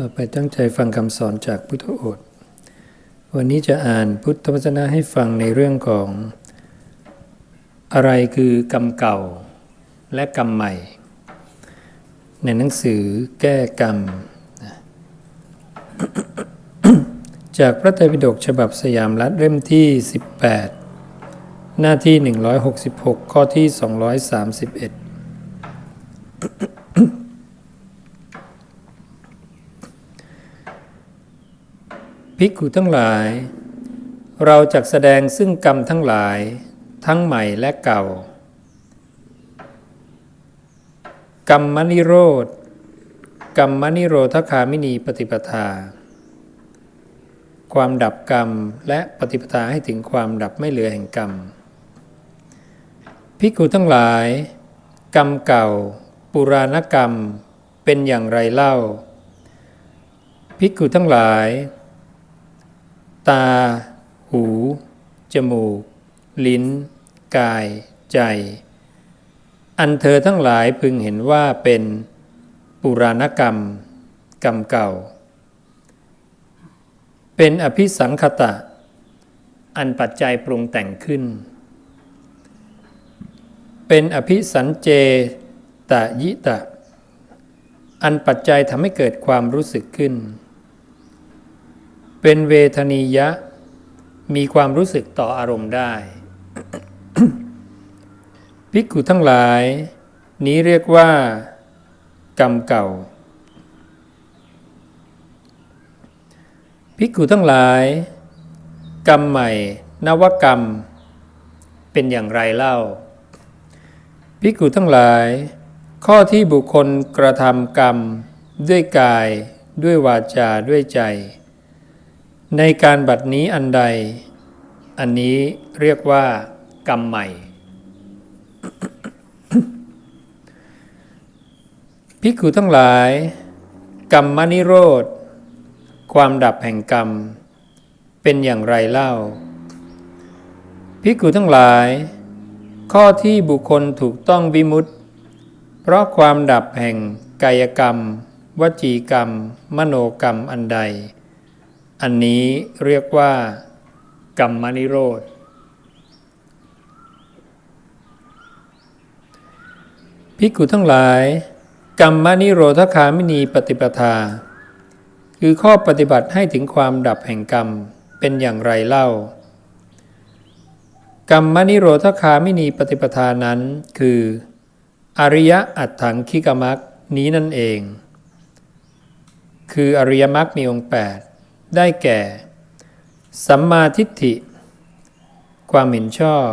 ต่อไปตั้งใจฟังคำสอนจากพุทธโอษฐ์วันนี้จะอ่านพุทธวจนะให้ฟังในเรื่องของ อะไรคือกรรมเก่าและกรรมใหม่ ในหนังสือแก้กรรม จากพระไตรปิฎกฉบับสยามรัฐเล่มที่ 18 หน้าที่ 166 ข้อที่ 231 ภิกขุทั้งหลาย เราจักแสดงซึ่งกรรมทั้งหลาย ทั้งใหม่และเก่า กรรมมนิโรธกรรมมนิโรธคามินีปฏิปทา ความดับกรรมและปฏิปทาให้ถึงความดับไม่เหลือแห่งกรรมภิกขุทั้งหลาย กรรมเก่า ปุราณกรรมเป็นอย่างไรเล่าภิกขุทั้งหลาย ตา หู จมูก ลิ้น กาย ใจ อันเธอทั้งหลายพึงเห็นว่าเป็นปุราณกรรม กรรมเก่า เป็นอภิสังขตะ อันปัจจัยปรุงแต่งขึ้น เป็นอภิสันเจตยิตะ อันปัจจัยทำให้เกิดความรู้สึกขึ้น เป็นเวทนียะ มีความรู้สึกต่ออารมณ์ได้ ภิกขุทั้งหลาย นี้เรียกว่า กรรมเก่า ภิกขุทั้งหลาย กรรมใหม่ นวกรรม เป็นอย่างไรเล่า ภิกขุทั้งหลาย ข้อที่บุคคลกระทำกรรม ด้วยกาย ด้วยวาจาด้วยใจ ในการบัดนี้อันใด อันนี้เรียกว่ากรรมใหม่ ภิกขุทั้งหลาย กรรมนิโรธ ความดับแห่งกรรม เป็นอย่างไรเล่า ภิกขุทั้งหลาย ข้อที่บุคคลถูกต้องวิมุตติ เพราะความดับแห่งกายกรรม วจีกรรม มโนกรรมอันใด อันนี้เรียกว่า กรรมนิโรธภิกขุทั้งหลาย กรรมนิโรธคามินีปฏิปทา คือข้อปฏิบัติให้ถึงความดับแห่งกรรมเป็นอย่างไรเล่า กรรมนิโรธคามินีปฏิปทานั้นคือ อริยอัตถังคิกมักนี้นั่นเอง คืออริยมรรคมีองค์8 ได้แก่ สัมมาทิฏฐิ ความเห็นชอบ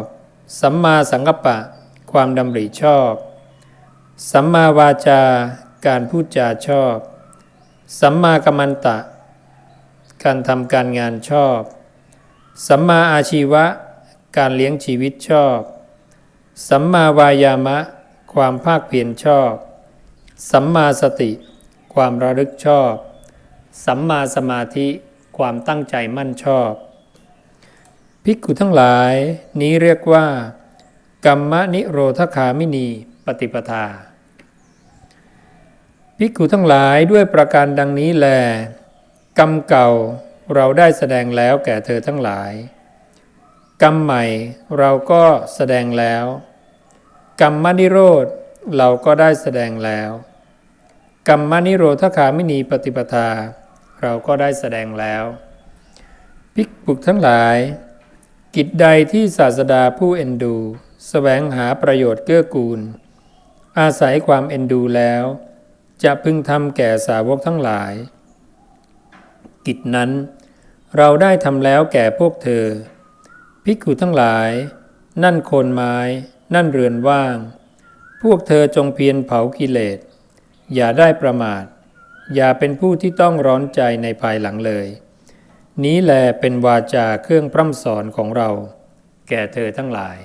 สัมมาสังกัปปะ ความดำริชอบ สัมมาวาจาการพูดจาชอบ สัมมากัมมันตะ การทำการงานชอบ สัมมาอาชีวะ การเลี้ยงชีวิตชอบ สัมมาวายามะ ความภาคเพียรชอบ สัมมาสติ ความระลึกชอบ สัมมาสมาธิความตั้งใจมั่นชอบ ภิกขุทั้งหลายนี้เรียกว่า กรรมนิโรธคามินีปฏิปทา ภิกขุทั้งหลายด้วยประการดังนี้แล กรรมเก่าเราได้แสดงแล้วแก่เธอทั้งหลาย กรรมใหม่เราก็แสดงแล้ว กรรมนิโรธเราก็ได้แสดงแล้ว กรรมนิโรธคามินีปฏิปทา เราก็ได้แสดงแล้วภิกขุทั้งหลาย กิจใดที่ศาสดาผู้เอ็นดูสแสวงหาประโยชน์เกื้อกูล อาศัยความเอ็นดูแล้ว จะพึงทำแก่สาวกทั้งหลาย กิจนั้นเราได้ทำแล้วแก่พวกเธอภิกขุทั้งหลาย นั่นโคนไม้ นั่นเรือนว่าง พวกเธอจงเพียรเผากิเลส อย่าได้ประมาท อย่าเป็นผู้ที่ต้องร้อนใจในภายหลังเลย นี้แลเป็นวาจาเครื่องพร่ำสอนของเรา แก่เธอทั้งหลาย